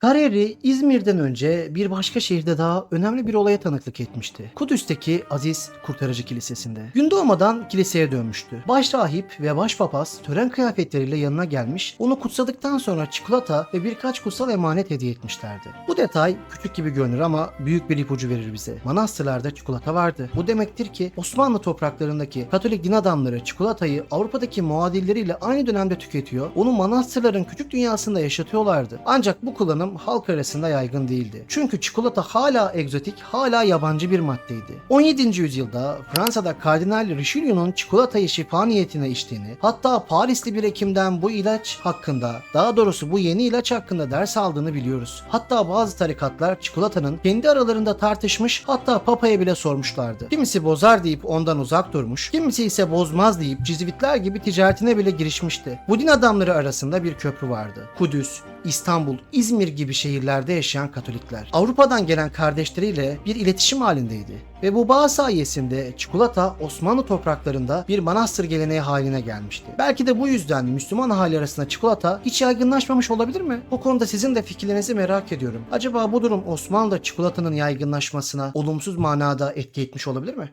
Kariyeri İzmir'den önce bir başka şehirde daha önemli bir olaya tanıklık etmişti. Kudüs'teki Aziz Kurtarıcı Kilisesi'nde. Gün doğmadan kiliseye dönmüştü. Başrahip ve başpapaz tören kıyafetleriyle yanına gelmiş, onu kutsadıktan sonra çikolata ve birkaç kutsal emanet hediye etmişlerdi. Bu detay küçük gibi görünür ama büyük bir ipucu verir bize. Manastırlarda çikolata vardı. Bu demektir ki Osmanlı topraklarındaki Katolik din adamları çikolatayı Avrupa'daki muadilleriyle aynı dönemde tüketiyor, onu manastırların küçük dünyasında yaşatıyorlardı. Ancak bu kullanım halk arasında yaygın değildi. Çünkü çikolata hala egzotik, hala yabancı bir maddeydi. 17. yüzyılda Fransa'da Kardinal Richelieu'nun çikolatayı şifa niyetine içtiğini, hatta Parisli bir hekimden bu ilaç hakkında, daha doğrusu bu yeni ilaç hakkında ders aldığını biliyoruz. Hatta bazı tarikatlar çikolatanın kendi aralarında tartışmış, hatta papaya bile sormuşlardı. Kimisi bozar deyip ondan uzak durmuş, kimisi ise bozmaz deyip cizvitler gibi ticaretine bile girişmişti. Bu din adamları arasında bir köprü vardı. Kudüs, İstanbul, İzmir gibi şehirlerde yaşayan Katolikler. Avrupa'dan gelen kardeşleriyle bir iletişim halindeydi. Ve bu bağ sayesinde çikolata Osmanlı topraklarında bir manastır geleneği haline gelmişti. Belki de bu yüzden Müslüman ahali arasında çikolata hiç yaygınlaşmamış olabilir mi? Bu konuda sizin de fikirlerinizi merak ediyorum. Acaba bu durum Osmanlı'da çikolatanın yaygınlaşmasına olumsuz manada etki etmiş olabilir mi?